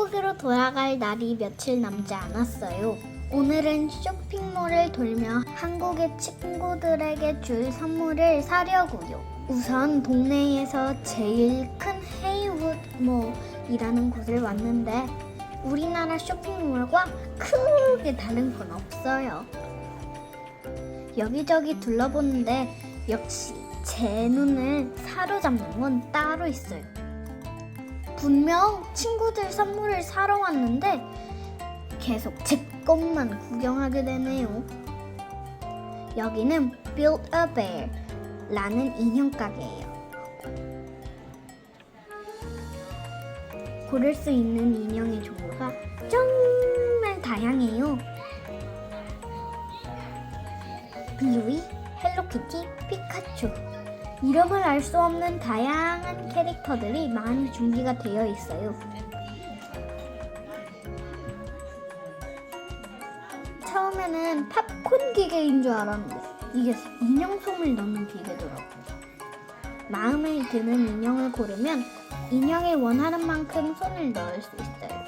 한국으로 돌아갈 날이 며칠 남지 않았어요. 오늘은 쇼핑몰을 돌며 한국의 친구들에게 줄 선물을 사려고요. 우선 동네에서 제일 큰 헤이우드몰이라는 곳을 왔는데 우리나라 쇼핑몰과 크게 다른 건 없어요. 여기저기 둘러보는데 역시 제 눈을 사로잡는 건 따로 있어요. 분명 친구들 선물을 사러 왔는데 계속 제 것만 구경하게 되네요. 여기는 Build a Bear 라는 인형 가게예요. 고를 수 있는 인형의 종류가 정말 다양해요. 블루이, 헬로키티, 피카츄. 이름을 알 수 없는 다양한 캐릭터들이 많이 준비가 되어 있어요. 처음에는 팝콘 기계인 줄 알았는데 이게 인형 솜을 넣는 기계더라고요. 마음에 드는 인형을 고르면 인형이 원하는 만큼 손을 넣을 수 있어요.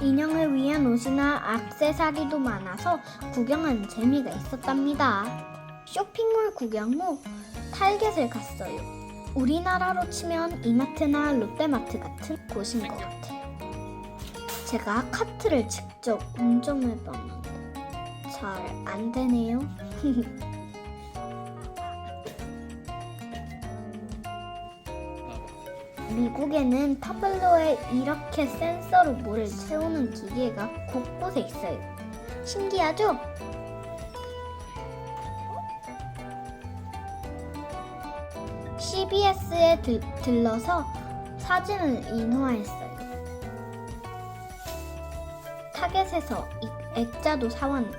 인형을 위한 옷이나 액세서리도 많아서 구경하는 재미가 있었답니다. 쇼핑몰 구경 후 타겟을 갔어요. 우리나라로 치면 이마트나 롯데마트 같은 곳인 것 같아요. 제가 카트를 직접 운전해봤는데 잘 안 되네요. 미국에는 타블로에 이렇게 센서로 물을 채우는 기계가 곳곳에 있어요. 신기하죠? CBS에 들, 들러서 사진을 인화했어요. 타겟에서 이- 액자도 사왔는데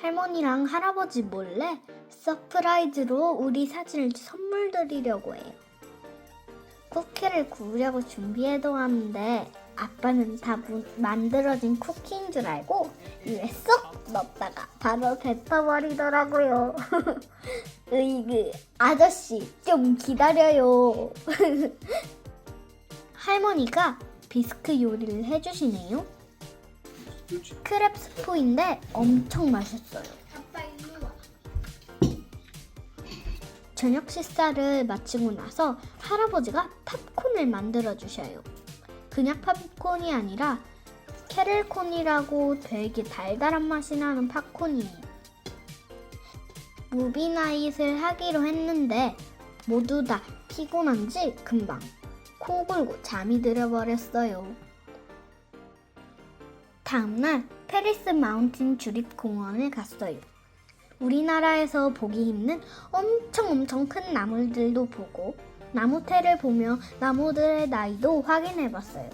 할머니랑 할아버지 몰래 서프라이즈로 우리 사진을 선물 드리려고 해요. 쿠키를 구우려고 준비해도 하는데 아빠는 다 무- 만들어진 쿠키인 줄 알고 입에 쏙 넣었다가 바로 뱉어버리더라고요. 으이그 아저씨 좀 기다려요. 할머니가 비스크 요리를 해주시네요. 크랩 스프인데 엄청 맛있어요. 저녁 식사를 마치고 나서 할아버지가 팝콘을 만들어 주셔요. 그냥 팝콘이 아니라 캐럴콘이라고 되게 달달한 맛이 나는 팝콘이에요. 무비나잇을 하기로 했는데 모두 다 피곤한지 금방 코 골고 잠이 들어버렸어요. 다음날 페리스 마운틴 주립공원을 갔어요. 우리나라에서 보기 힘든 엄청 엄청 큰 나무들도 보고 나무태를 보며 나무들의 나이도 확인해 봤어요.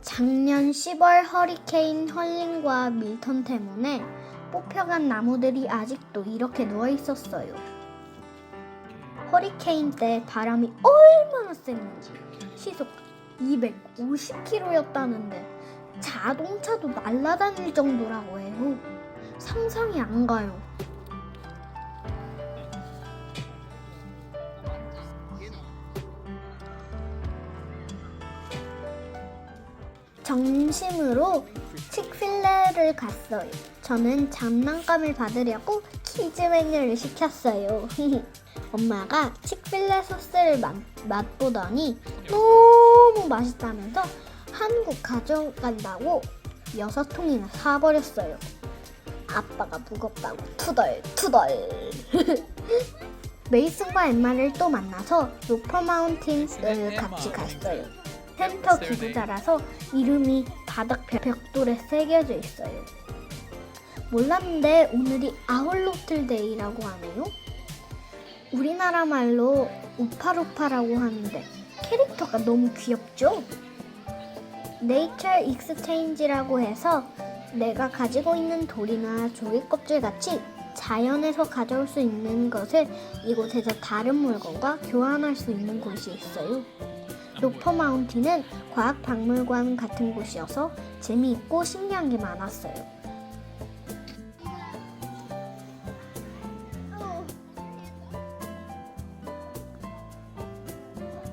작년 10월 허리케인 헐린과 밀턴 때문에 뽑혀간 나무들이 아직도 이렇게 누워 있었어요. 허리케인 때 바람이 얼마나 셌는지 시속 250km였다는데 자동차도 날아다닐 정도라고 해요. 상상이 안 가요. 점심으로 칙필레를 갔어요. 저는 장난감을 받으려고 키즈 메뉴를 시켰어요. 엄마가 칙필레 소스를 맛, 맛보더니 너무 맛있다면서 한국 가져간다고 여섯 통이나 사버렸어요. 아빠가 무겁다고 투덜 투덜. 메이슨과 엠마를 또 만나서 로퍼 마운틴을 같이 갔어요. 센터 기부자라서 이름이 바닥 벽- 벽돌에 새겨져 있어요. 몰랐는데 오늘이 아울로틀 데이라고 하네요. 우리나라 말로 우파루파라고 하는데 캐릭터가 너무 귀엽죠? 네이처 익스체인지라고 해서 내가 가지고 있는 돌이나 조개 껍질 같이 자연에서 가져올 수 있는 것을 이곳에서 다른 물건과 교환할 수 있는 곳이 있어요. 로퍼 마운틴은 과학 박물관 같은 곳이어서 재미있고 신기한 게 많았어요.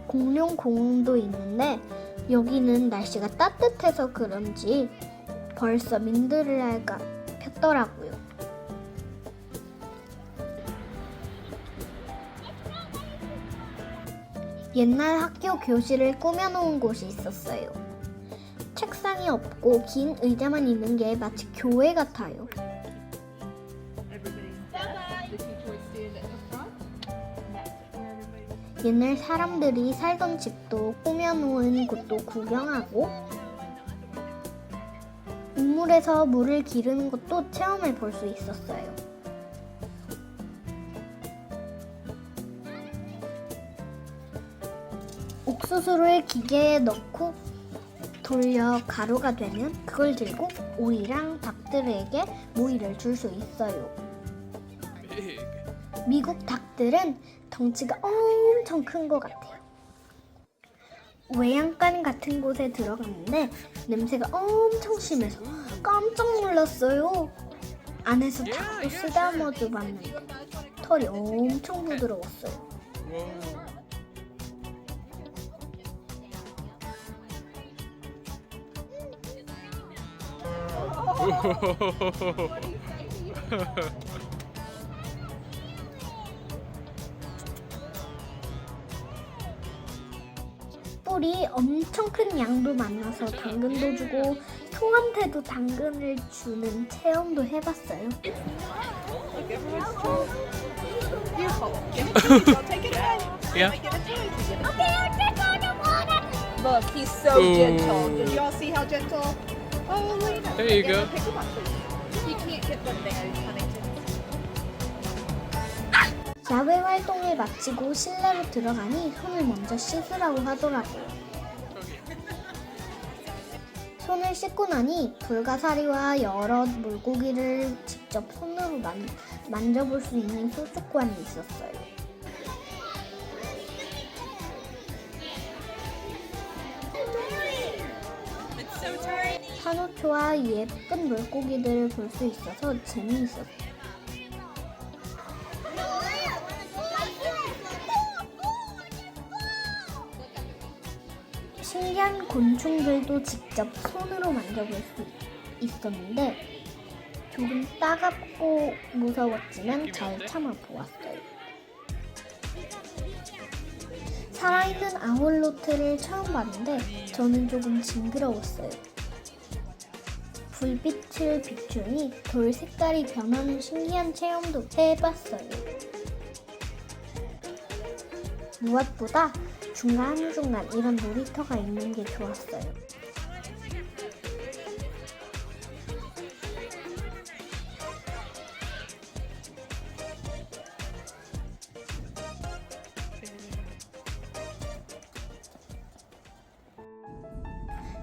공룡 공원도 있는데 여기는 날씨가 따뜻해서 그런지 벌써 민들레가 폈더라고 옛날 학교 교실을 꾸며놓은 곳이 있었어요. 책상이 없고 긴 의자만 있는 게 마치 교회 같아요. 옛날 사람들이 살던 집도 꾸며놓은 곳도 구경하고 우물에서 물을 기르는 것도 체험해 볼 수 있었어요. 옥수수를 기계에 넣고 돌려 가루가 되면 그걸 들고 오이랑 닭들에게 모이를 줄 수 있어요. 미국 닭들은 덩치가 엄청 큰 것 같아요. 외양간 같은 곳에 들어갔는데 냄새가 엄청 심해서 깜짝 놀랐어요. 안에서 닭을 쓰다듬어 봤는데 털이 엄청 부드러웠어요. 뿔이 엄청 큰 양도 만나서 당근도 주고 소한테도 당근을 주는 체험도 해봤어요. Look, everyone's toy. Beautiful. Give it to me. Don't take it away. Yeah. I get a toy to give it. Look, he's so Ooh. gentle. Did you all see how gentle? Oh, a There you go. Pick him up, please. He can't get them there, Huntington. 야외 활동을 마치고 실내로 들어가니 손을 먼저 씻으라고 하더라고요. 손을 씻고 나니 불가사리와 여러 물고기를 직접 손으로 만, 만져볼 수 있는 소주관이 있었어요. 산호초와 예쁜 물고기들을 볼 수 있어서 재미있었어요. 신기한 곤충들도 직접 손으로 만져볼 수 있었는데 조금 따갑고 무서웠지만 잘 참아 보았어요. 살아있는 아홀로트를 처음 봤는데 저는 조금 징그러웠어요. 불빛을 비추니 돌 색깔이 변하는 신기한 체험도 해봤어요. 무엇보다 중간중간 이런 놀이터가 있는 게 좋았어요.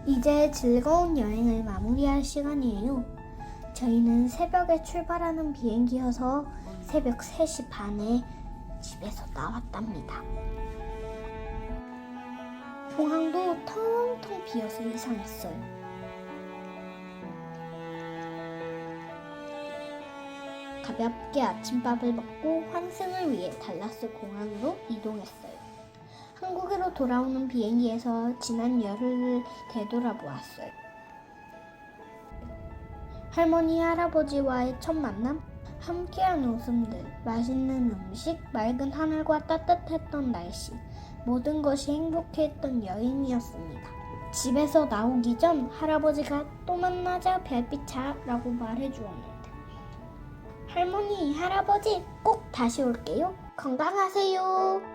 이제 즐거운 여행을 마무리할 시간이에요. 저희는 새벽에 출발하는 비행기여서 새벽 3시 반에 집에서 나왔답니다. 공항도 텅텅 비어서 이상했어요. 가볍게 아침밥을 먹고 환승을 위해 달라스 공항으로 이동했어요. 한국으로 돌아오는 비행기에서 지난 열흘을 되돌아보았어요. 할머니, 할아버지와의 첫 만남, 함께한 웃음들, 맛있는 음식, 맑은 하늘과 따뜻했던 날씨, 모든 것이 행복했던 여행이었습니다. 집에서 나오기 전 할아버지가 또 만나자 별빛차라고 말해 주었는데 할머니, 할아버지 꼭 다시 올게요. 건강하세요.